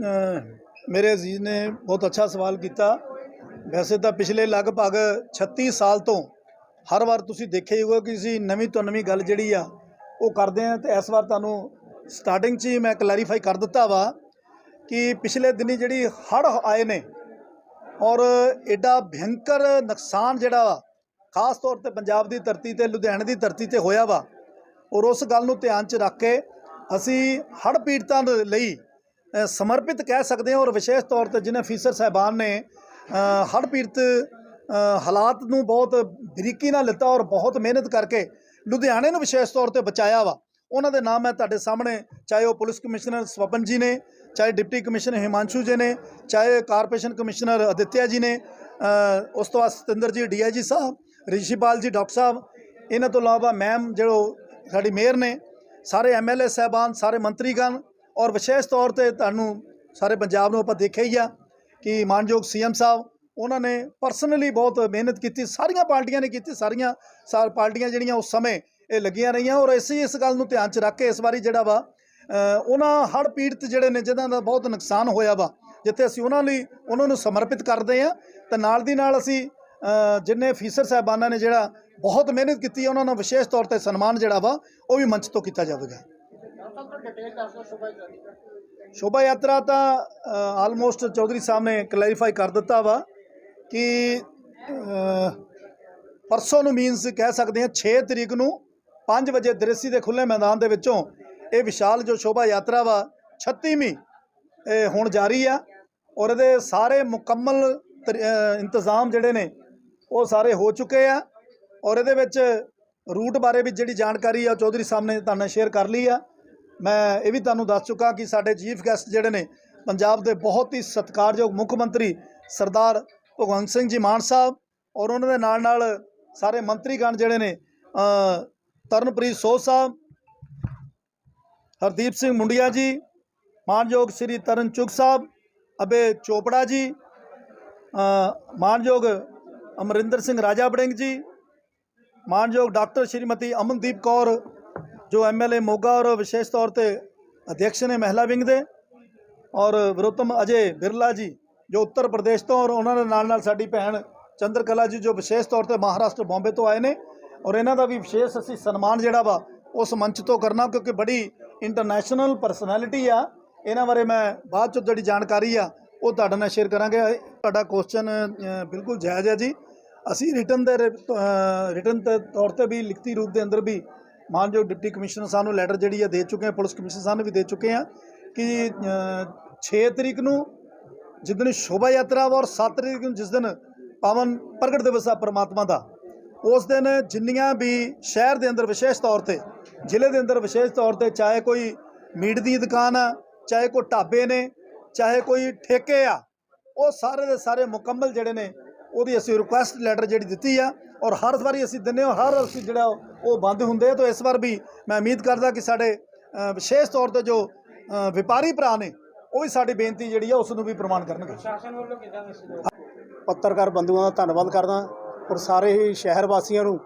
ਮੇਰੇ ਅਜ਼ੀਜ਼ ਨੇ ਬਹੁਤ ਅੱਛਾ ਸਵਾਲ ਕੀਤਾ। ਵੈਸੇ ਤਾਂ ਪਿਛਲੇ ਲਗਭਗ 36 ਸਾਲ ਤੋਂ ਹਰ ਵਾਰ ਤੁਸੀਂ ਦੇਖਿਆ ਹੀ ਹੋਊਗਾ ਕਿ ਅਸੀਂ ਨਵੀਂ ਤੋਂ ਨਵੀਂ ਗੱਲ ਜਿਹੜੀ ਆ, ਉਹ ਕਰਦੇ ਆ ਤੇ ਇਸ ਵਾਰ ਤੁਹਾਨੂੰ ਸਟਾਰਟਿੰਗ 'ਚ ਹੀ ਮੈਂ ਕਲੈਰੀਫਾਈ ਕਰ ਦਿੱਤਾ ਵਾ ਕਿ ਪਿਛਲੇ ਦਿਨੀ ਜਿਹੜੀ ਹੜ੍ਹ ਆਏ ਨੇ ਔਰ ਐਡਾ ਭਿਅੰਕਰ ਨੁਕਸਾਨ ਜਿਹੜਾ ਵਾ, ਖਾਸ ਤੌਰ ਤੇ ਪੰਜਾਬ ਦੀ ਧਰਤੀ ਤੇ, ਲੁਧਿਆਣੇ ਦੀ ਧਰਤੀ ਤੇ ਹੋਇਆ ਵਾ, ਔਰ ਉਸ ਗੱਲ ਨੂੰ ਧਿਆਨ 'ਚ ਰੱਖ ਕੇ ਅਸੀਂ ਹੜ੍ਹ ਪੀੜਤਾਂ ਦੇ ਲਈ ਸਮਰਪਿਤ ਕਹਿ ਸਕਦੇ ਹਾਂ ਔਰ ਵਿਸ਼ੇਸ਼ ਤੌਰ ਤੇ ਜਿਨ੍ਹਾਂ ਅਫੀਸਰ ਸਾਹਿਬਾਨ ਨੇ ਅ, ਹੜ੍ਹ ਪੀੜਤ ਹਾਲਾਤ ਨੂੰ ਬਹੁਤ ਬਰੀਕੀ ਨਾਲ ਲਿੱਤਾ ਔਰ ਬਹੁਤ ਮਿਹਨਤ ਕਰਕੇ ਲੁਧਿਆਣੇ ਨੂੰ ਵਿਸ਼ੇਸ਼ ਤੌਰ ਤੇ ਬਚਾਇਆ ਵਾ। ਉਹਨਾਂ ਦੇ ਨਾਮ ਹੈ ਤੁਹਾਡੇ ਸਾਹਮਣੇ ਚਾਹੇ ਉਹ ਪੁਲਿਸ ਕਮਿਸ਼ਨਰ ਸਵਪਨ ਜੀ ਨੇ ਚਾਹੇ ਡਿਪਟੀ ਕਮਿਸ਼ਨਰ ਹਿਮਾਂਸ਼ੂ ਜੀ ਨੇ ਚਾਹੇ ਕਾਰਪੋਰੇਸ਼ਨ ਕਮਿਸ਼ਨਰ ਅਦਿੱਤਿਆ ਜੀ ਨੇ ਉਸ ਤੋਂ ਬਾਅਦ ਸਤਿੰਦਰ ਜੀ ਡੀਆਈਜੀ ਸਾਹਿਬ ਰਿਸ਼ੀਪਾਲ ਜੀ ਡਾਕਟਰ ਸਾਹਿਬ ਇਹਨਾਂ ਤੋਂ ਇਲਾਵਾ ਮੈਮ ਜੋ ਸਾਡੀ ਮੇਅਰ ਨੇ ਸਾਰੇ ਐਮਐਲਏ ਸਾਹਿਬਾਨ ਸਾਰੇ ਮੰਤਰੀਗਣ ਔਰ ਵਿਸ਼ੇਸ਼ ਤੌਰ ਤੇ ਤੁਹਾਨੂੰ ਸਾਰੇ ਪੰਜਾਬ ਨੂੰ ਆਪਾਂ ਦੇਖਿਆ ਹੀ ਆ ਕਿ ਮਾਨਯੋਗ ਸੀਐਮ ਸਾਹਿਬ, ਉਹਨਾਂ ਨੇ ਪਰਸਨਲੀ ਬਹੁਤ ਮਿਹਨਤ ਕੀਤੀ, ਸਾਰੀਆਂ ਪਾਰਟੀਆਂ ਨੇ ਕੀਤੀ, ਸਾਰੀਆਂ ਸਾਰ ਪਾਰਟੀਆਂ ਜਿਹੜੀਆਂ ਉਸ ਸਮੇਂ ਇਹ ਲੱਗੀਆਂ ਰਹੀਆਂ ਔਰ ਇਸੇ ਇਸ ਗੱਲ ਨੂੰ ਧਿਆਨ 'ਚ ਰੱਖ ਕੇ ਇਸ ਵਾਰੀ ਜਿਹੜਾ ਵਾ ਉਹਨਾਂ ਹੜ੍ਹ ਪੀੜਤ ਜਿਹੜੇ ਨੇ ਜਿਨ੍ਹਾਂ ਦਾ ਬਹੁਤ ਨੁਕਸਾਨ ਹੋਇਆ ਵਾ, ਜਿੱਥੇ ਅਸੀਂ ਉਹਨਾਂ ਲਈ ਉਹਨਾਂ ਨੂੰ ਸਮਰਪਿਤ ਕਰਦੇ ਹਾਂ ਤੇ ਨਾਲ ਦੀ ਨਾਲ ਅਸੀਂ ਜਿੰਨੇ ਫੀਸਰ ਸਾਹਿਬਾਨਾਂ ਨੇ ਜਿਹੜਾ ਬਹੁਤ ਮਿਹਨਤ ਕੀਤੀ, ਉਹਨਾਂ ਨੂੰ ਵਿਸ਼ੇਸ਼ ਤੌਰ ਤੇ ਸਨਮਾਨ ਜਿਹੜਾ ਵਾ, ਉਹ ਵੀ ਮੰਚ ਤੋਂ ਕੀਤਾ ਜਾਵੇਗਾ। ਸ਼ੋਭਾ ਯਾਤਰਾ ਤਾਂ ਆਲਮੋਸਟ ਚੌਧਰੀ ਸਾਹਿਬ ਨੇ ਕਲੈਰੀਫਾਈ ਕਰ ਦਿੱਤਾ ਵਾ ਕਿ ਪਰਸੋਂ ਨੂੰ ਮੀਨਸ ਕਹਿ ਸਕਦੇ ਹਾਂ 6 ਤਰੀਕ ਨੂੰ 5 ਵਜੇ ਦ੍ਰਿਸ਼ੀ ਦੇ ਖੁੱਲੇ ਮੈਦਾਨ ਦੇ ਵਿੱਚੋਂ ਇਹ ਵਿਸ਼ਾਲ ਜੋ ਸ਼ੋਭਾ ਯਾਤਰਾ ਵਾ 36ਵੀਂ ਇਹ ਹੁਣ ਜਾਰੀ ਆ ਔਰ ਇਹਦੇ ਸਾਰੇ ਮੁਕੰਮਲ ਤਰ- ਇੰਤਜ਼ਾਮ ਜਿਹੜੇ ਨੇ ਉਹ ਸਾਰੇ ਹੋ ਚੁੱਕੇ ਆ ਔਰ ਇਹਦੇ ਵਿੱਚ ਰੂਟ ਬਾਰੇ ਵੀ ਜਿਹੜੀ ਜਾਣਕਾਰੀ ਆ ਚੌਧਰੀ ਸਾਹਿਬ ਨੇ ਤੁਹਾਨੂੰ ਸ਼ੇਅਰ ਕਰ ਲਈ ਆ। ਮੈਂ ਇਹ ਵੀ ਤੁਹਾਨੂੰ ਦੱਸ ਚੁੱਕਾ ਕਿ ਸਾਡੇ ਚੀਫ ਗੈਸਟ ਜਿਹੜੇ ਨੇ ਪੰਜਾਬ ਦੇ ਬਹੁਤ ਹੀ ਸਤਿਕਾਰਯੋਗ ਮੁੱਖ ਮੰਤਰੀ ਸਰਦਾਰ ਭਗਵੰਤ ਸਿੰਘ ਜੀ ਮਾਨ ਸਾਹਿਬ ਔਰ ਉਹਨਾਂ ਦੇ ਨਾਲ ਨਾਲ ਸਾਰੇ ਮੰਤਰੀਗਣ ਜਿਹੜੇ ਨੇ ਤਰਨਪ੍ਰੀਤ ਸੋਹ ਸਾਹਿਬ ਹਰਦੀਪ ਸਿੰਘ ਮੁੰਡਿਆ ਜੀ ਮਾਨਯੋਗ ਸ੍ਰੀ ਤਰਨ ਚੁਗ ਸਾਹਿਬ ਅਬੇ ਚੋਪੜਾ ਜੀ ਅ, ਮਾਨਯੋਗ ਅਮਰਿੰਦਰ ਸਿੰਘ ਰਾਜਾ ਬੜਿੰਗ ਜੀ ਮਾਨਯੋਗ ਡਾਕਟਰ ਸ਼੍ਰੀਮਤੀ ਅਮਨਦੀਪ ਕੌਰ ਜੋ ਐਮਐਲਏ ਮੋਗਾ ਔਰ ਵਿਸ਼ੇਸ਼ ਤੌਰ ਤੇ ਅਧਿਕਸ਼ ਨੇ ਮਹਿਲਾ ਵਿੰਗ ਦੇ ਔਰ ਵਿਰੋਤਮ ਅਜੇ ਬਿਰਲਾ ਜੀ ਜੋ ਉੱਤਰ ਪ੍ਰਦੇਸ਼ ਤੋਂ ਔਰ ਉਹਨਾਂ ਦੇ ਨਾਲ ਨਾਲ ਸਾਡੀ ਭੈਣ ਚੰਦਰਕਲਾ ਜੀ ਜੋ ਵਿਸ਼ੇਸ਼ ਤੌਰ ਤੇ ਮਹਾਰਾਸ਼ਟਰ ਬੰਬੇ ਤੋਂ ਆਏ ਨੇ ਔਰ ਇਹਨਾਂ ਦਾ ਵੀ ਵਿਸ਼ੇਸ਼ ਅਸੀਂ ਸਨਮਾਨ ਜਿਹੜਾ ਵਾ ਉਸ ਮੰਚ ਤੋਂ ਕਰਨਾ ਕਿਉਂਕਿ ਬੜੀ ਇੰਟਰਨੈਸ਼ਨਲ ਪਰਸਨੈਲਿਟੀ ਆ ਇਹਨਾਂ ਬਾਰੇ ਮੈਂ ਬਾਅਦ ਚ ਜਿਹੜੀ ਜਾਣਕਾਰੀ ਆ ਉਹ ਤੁਹਾਡੇ ਨਾਲ ਸ਼ੇਅਰ ਕਰਾਂਗੇ ਤੁਹਾਡਾ ਕੁਐਸਚਨ ਬਿਲਕੁਲ ਜਾਇਜ਼ ਹੈ ਜੀ ਅਸੀਂ ਰਿਟਰਨ ਦੇ ਰਿਟਰਨ ਦੇ ਤੌਰ ਤੇ ਵੀ ਲਿਖਤੀ ਰੂਪ ਦੇ ਅੰਦਰ ਵੀ ਮਾਨਯੋਗ ਡਿਪਟੀ ਕਮਿਸ਼ਨਰ ਸਾਹਿਬ ਨੂੰ ਲੈਟਰ ਜਿਹੜੀ ਆ ਦੇ ਚੁੱਕੇ ਆ ਪੁਲਿਸ ਕਮਿਸ਼ਨਰ ਸਾਹਿਬ ਨੂੰ ਵੀ ਦੇ ਚੁੱਕੇ ਹਾਂ ਕਿ ਅ, 6 ਤਰੀਕ ਨੂੰ ਜਿਸ ਦਿਨ ਸ਼ੋਭਾ ਯਾਤਰਾ ਵਾ ਔਰ 7 ਤਰੀਕ ਨੂੰ ਜਿਸ ਦਿਨ ਪਾਵਨ ਪ੍ਰਗਟ ਦਿਵਸ ਆ ਪਰਮਾਤਮਾ ਦਾ ਉਸ ਦਿਨ ਜਿੰਨੀਆਂ ਵੀ ਸ਼ਹਿਰ ਦੇ ਅੰਦਰ ਵਿਸ਼ੇਸ਼ ਤੌਰ ਤੇ ਜ਼ਿਲ੍ਹੇ ਦੇ ਅੰਦਰ ਵਿਸ਼ੇਸ਼ ਤੌਰ ਤੇ ਚਾਹੇ ਕੋਈ ਮੀਟ ਦੀ ਦੁਕਾਨ ਆ ਚਾਹੇ ਕੋਈ ਢਾਬੇ ਨੇ ਚਾਹੇ ਕੋਈ ਠੇਕੇ ਆ ਉਹ ਸਾਰੇ ਦੇ ਸਾਰੇ ਮੁਕੰਮਲ ਜਿਹੜੇ ਨੇ ਉਹਦੀ ਅਸੀਂ ਰਿਕੁਐਸਟ ਲੈਟਰ ਜਿਹੜੀ ਦਿੱਤੀ ਆ ਔਰ ਹਰ ਵਾਰੀ ਅਸੀਂ ਦਿੰਦੇ ਹਾਂ ਹਰ ਅਸੀਂ ਜਿਹੜਾ ਉਹ ਬੰਦ ਹੁੰਦੇ ਤਾਂ ਇਸ ਵਾਰ ਵੀ ਮੈਂ ਉਮੀਦ ਕਰਦਾ ਕਿ ਸਾਡੇ ਵਿਸ਼ੇਸ਼ ਤੌਰ ਤੇ ਜੋ ਵਪਾਰੀ ਭਰਾ ਨੇ ਉਹ ਵੀ ਸਾਡੀ ਬੇਨਤੀ ਜਿਹੜੀ ਆ ਉਸ ਨੂੰ ਵੀ ਪ੍ਰਮਾਣ ਕਰਨਗੇ। ਪੱਤਰਕਾਰ ਬੰਧੂਆਂ ਦਾ ਧੰਨਵਾਦ ਕਰਦਾ ਔਰ ਸਾਰੇ ਹੀ ਸ਼ਹਿਰ ਵਾਸੀਆਂ ਨੂੰ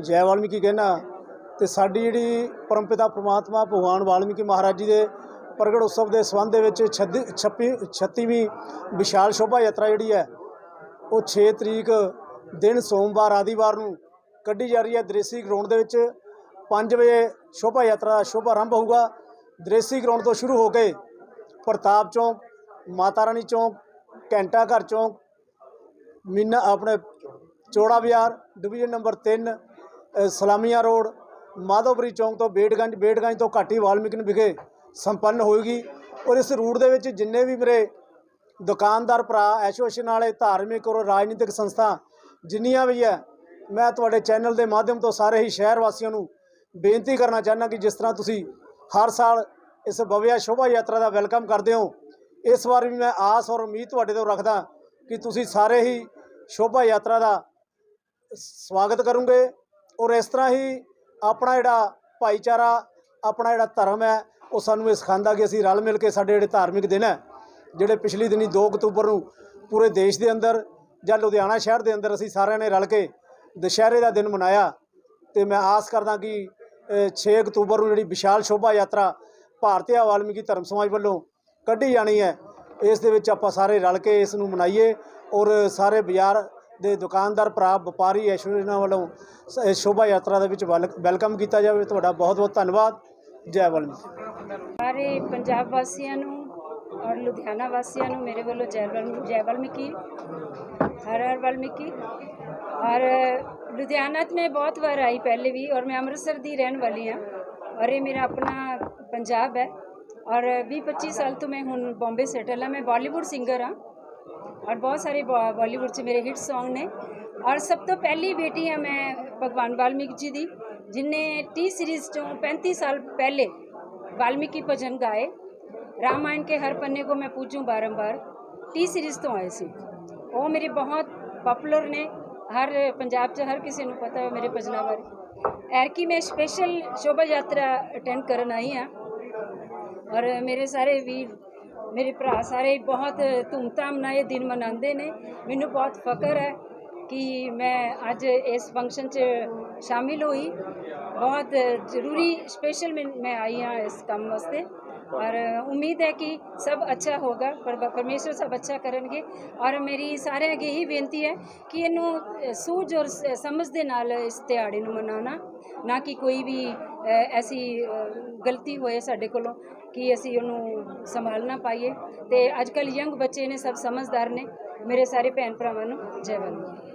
ਜੈ ਵਾਲਮੀਕੀ ਕਹਿਣਾ ਤੇ ਸਾਡੀ ਜਿਹੜੀ ਪਰਮਪਿਤਾ ਪ੍ਰਮਾਤਮਾ ਭਗਵਾਨ ਵਾਲਮੀਕੀ ਮਹਾਰਾਜ ਜੀ ਦੇ ਪ੍ਰਗਟ ਉਤਸਵ ਦੇ ਸੰਬੰਧ ਦੇ ਵਿੱਚ 36 36ਵੀਂ ਵਿਸ਼ਾਲ ਸ਼ੋਭਾ ਯਾਤਰਾ ਜਿਹੜੀ ਹੈ ਉਹ 6 ਤਰੀਕ ਦਿਨ ਸੋਮਵਾਰ ਆਦੀਵਾਰ ਨੂੰ ਕੱਢੀ ਜਾ ਰਹੀ ਹੈ ਦ੍ਰੇਸੀ ਗਰਾਊਂਡ ਦੇ ਵਿੱਚ। 5 ਵਜੇ ਸ਼ੋਭਾ ਯਾਤਰਾ ਦਾ ਸ਼ੁਭ ਆਰੰਭ ਹੋਊਗਾ। ਦ੍ਰੇਸੀ ਗਰਾਊਂਡ ਤੋਂ ਸ਼ੁਰੂ ਹੋ ਕੇ ਪ੍ਰਤਾਪ ਚੌਂਕ ਮਾਤਾ ਰਾਣੀ ਚੌਂਕ ਘੰਟਾ ਘਰ ਚੌਂਕ ਮੀਨਾ ਆਪਣੇ ਚੋੜਾ ਬਾਜ਼ਾਰ ਡਿਵੀਜ਼ਨ ਨੰਬਰ 3 ਅ, ਸਲਾਮੀਆਂ ਰੋਡ ਮਾਧੋਪੁਰੀ ਚੌਂਕ ਤੋਂ ਬੇਟਗੰਜ ਬੇਟਗੰਜ ਤੋਂ ਘਾਟੀ ਵਾਲਮੀਕਿਨ ਵਿਖੇ ਸੰਪੰਨ ਹੋਏਗੀ। ਔਰ ਇਸ ਰੂਟ ਦੇ ਵਿੱਚ ਜਿੰਨੇ ਵੀ ਮੇਰੇ ਦੁਕਾਨਦਾਰ ਭਰਾ ਐਸੋਸੀਏਸ਼ਨ ਵਾਲੇ ਧਾਰਮਿਕ ਔਰ ਰਾਜਨੀਤਿਕ ਸੰਸਥਾ ਜਿੰਨੀਆਂ ਵੀ ਹੈ ਮੈਂ ਤੁਹਾਡੇ ਚੈਨਲ ਦੇ ਮਾਧਿਅਮ ਤੋਂ ਸਾਰੇ ਹੀ ਸ਼ਹਿਰ ਵਾਸੀਆਂ ਨੂੰ ਬੇਨਤੀ ਕਰਨਾ ਚਾਹੁੰਦਾ ਕਿ ਜਿਸ ਤਰ੍ਹਾਂ ਤੁਸੀਂ ਹਰ ਸਾਲ ਇਸ ਭਵਿਆ ਸ਼ੋਭਾ ਯਾਤਰਾ ਦਾ ਵੈਲਕਮ ਕਰਦੇ ਹੋ, ਇਸ ਵਾਰ ਵੀ ਮੈਂ ਆਸ ਔਰ ਉਮੀਦ ਤੁਹਾਡੇ ਤੋਂ ਰੱਖਦਾ ਕਿ ਤੁਸੀਂ ਸਾਰੇ ਹੀ ਸ਼ੋਭਾ ਯਾਤਰਾ ਦਾ ਸਵਾਗਤ ਕਰੋਗੇ ਔਰ ਇਸ ਤਰ੍ਹਾਂ ਹੀ ਆਪਣਾ ਜਿਹੜਾ ਭਾਈਚਾਰਾ, ਆਪਣਾ ਜਿਹੜਾ ਧਰਮ ਹੈ, ਉਹ ਸਾਨੂੰ ਇਹ ਸਿਖਾਉਂਦਾ ਕਿ ਅਸੀਂ ਰਲ ਮਿਲ ਕੇ ਸਾਡੇ ਜਿਹੜੇ ਧਾਰਮਿਕ ਦਿਨ ਹੈ, ਜਿਹੜੇ ਪਿਛਲੀ ਦਿਨੀ 2 ਅਕਤੂਬਰ ਨੂੰ ਪੂਰੇ ਦੇਸ਼ ਦੇ ਅੰਦਰ ਜਾਂ ਲੁਧਿਆਣਾ ਸ਼ਹਿਰ ਦੇ ਅੰਦਰ ਅਸੀਂ ਸਾਰਿਆਂ ਨੇ ਰਲ ਕੇ ਦੁਸ਼ਹਿਰੇ ਦਾ ਦਿਨ ਮਨਾਇਆ ਤੇ ਮੈਂ ਆਸ ਕਰਦਾ ਕਿ ਅ, 6 ਅਕਤੂਬਰ ਨੂੰ ਜਿਹੜੀ ਵਿਸ਼ਾਲ ਸ਼ੋਭਾ ਯਾਤਰਾ ਭਾਰਤੀ ਵਾਲਮੀਕੀ ਧਰਮ ਸਮਾਜ ਵੱਲੋਂ ਕੱਢੀ ਜਾਣੀ ਹੈ ਇਸ ਦੇ ਵਿੱਚ ਆਪਾਂ ਸਾਰੇ ਰਲ ਕੇ ਇਸ ਨੂੰ ਮਨਾਈਏ ਔਰ ਸਾਰੇ ਬਾਜ਼ਾਰ ਦੇ ਦੁਕਾਨਦਾਰ ਭਰਾ ਵਪਾਰੀ ਐਸੋਸੀਏਸ਼ਨਾਂ ਵੱਲੋਂ ਸ- ਇਸ ਸ਼ੋਭਾ ਯਾਤਰਾ ਦੇ ਵਿੱਚ ਵੈਲ- ਵੈਲਕਮ ਕੀਤਾ ਜਾਵੇ। ਤੁਹਾਡਾ ਬਹੁਤ ਬਹੁਤ ਧੰਨਵਾਦ। ਜੈ ਵਾਲਮੀਕੀ ਸਾਰੇ ਪੰਜਾਬ ਵਾਸੀਆਂ ਨੂੰ ਔਰ ਲੁਧਿਆਣਾ ਵਾਸੀਆਂ ਨੂੰ ਮੇਰੇ ਵੱਲੋਂ ਜੈ ਵਾਲ- ਜੈ ਵਾਲਮੀਕੀ ਹਰ ਹਰ ਵਾਲਮੀਕੀ। ਔਰ ਲੁਧਿਆਣਾ 'ਚ ਮੈਂ ਬਹੁਤ ਵਾਰ ਆਈ ਪਹਿਲੇ ਵੀ ਔਰ ਮੈਂ ਅੰਮ੍ਰਿਤਸਰ ਦੀ ਰਹਿਣ ਵਾਲੀ ਹਾਂ ਔਰ ਇਹ ਮੇਰਾ ਆਪਣਾ ਪੰਜਾਬ ਹੈ ਔਰ 20 25 ਸਾਲ ਤੋਂ ਮੈਂ ਹੁਣ ਬੰਬੇ ਸੈਟਲ ਹਾਂ ਮੈਂ ਬਾਲੀਵੁੱਡ ਸਿੰਗਰ ਹਾਂ ਔਰ ਬਹੁਤ ਸਾਰੇ ਬਾ- ਬਾਲੀਵੁੱਡ 'ਚ ਮੇਰੇ ਹਿੱਟ Song ਨੇ ਔਰ ਸਭ ਤੋਂ ਪਹਿਲੀ ਬੇਟੀ ਹਾਂ ਮੈਂ ਭਗਵਾਨ ਵਾਲਮੀਕ ਜੀ ਦੀ ਜਿਨੇ ਟੀ ਸੀਰੀਜ਼ ਤੋਂ 35 ਸਾਲ ਪਹਿਲੇ वाल्मीकि भजन गाए रामायण के हर पन्ने को मैं पूछूं बारंबार टी ਸੀਰੀਜ਼ ਤੋਂ ਆਏ ਸੀ ਉਹ ਮੇਰੇ ਬਹੁਤ ਪਪੂਲਰ ਨੇ ਹਰ ਪੰਜਾਬ 'ਚ ਹਰ ਕਿਸੇ ਨੂੰ ਪਤਾ ਹੈ ਮੇਰੇ ਭਜਨਾਂ ਬਾਰੇ ਐਰਕੀ ਮੈਂ ਸਪੈਸ਼ਲ ਸ਼ੋਭਾ ਯਾਤਰਾ ਅਟੈਂਡ ਕਰਨ ਆਈ ਹਾਂ ਔਰ ਮੇਰੇ ਸਾਰੇ ਵੀਰ ਮੇਰੇ ਭਰਾ ਸਾਰੇ ਬਹੁਤ ਧੂਮਧਾਮ ਨਾਲ ਇਹ ਦਿਨ ਮਨਾਉਂਦੇ ਨੇ ਮੈਨੂੰ ਬਹੁਤ ਫਖਰ ਹੈ ਕਿ ਮੈਂ ਅੱਜ ਇਸ ਫੰਕਸ਼ਨ 'ਚ ਸ਼ਾਮਿਲ ਹੋਈ ਬਹੁਤ ਜ਼ਰੂਰੀ ਸਪੈਸ਼ਲ ਮੈਂ ਮੈਂ ਆਈ ਹਾਂ ਇਸ ਕੰਮ ਵਾਸਤੇ ਔਰ ਉਮੀਦ ਹੈ ਕਿ ਸਭ ਅੱਛਾ ਹੋਗਾ ਪਰ ਪਰਮੇਸ਼ਰ ਸਭ ਅੱਛਾ ਕਰਨਗੇ ਔਰ ਮੇਰੀ ਸਾਰਿਆਂ ਅੱਗੇ ਇਹੀ ਬੇਨਤੀ ਹੈ ਕਿ ਇਹਨੂੰ ਸੂਝ ਔਰ ਸਮਝ ਦੇ ਨਾਲ ਇਸ ਦਿਹਾੜੇ ਨੂੰ ਮਨਾਉਣਾ ਨਾ ਕਿ ਕੋਈ ਵੀ ਐਸੀ ਗਲਤੀ ਹੋਏ ਸਾਡੇ ਕੋਲੋਂ ਕਿ ਅਸੀਂ ਉਹਨੂੰ ਸੰਭਾਲ ਨਾ ਪਾਈਏ ਤੇ ਅੱਜ ਕੱਲ੍ਹ ਯੰਗ ਬੱਚੇ ਨੇ ਸਭ ਸਮਝਦਾਰ ਨੇ ਮੇਰੇ ਸਾਰੇ ਭੈਣ ਭਰਾਵਾਂ ਨੂੰ ਜੈ ਵਾਲਮੀਕੀ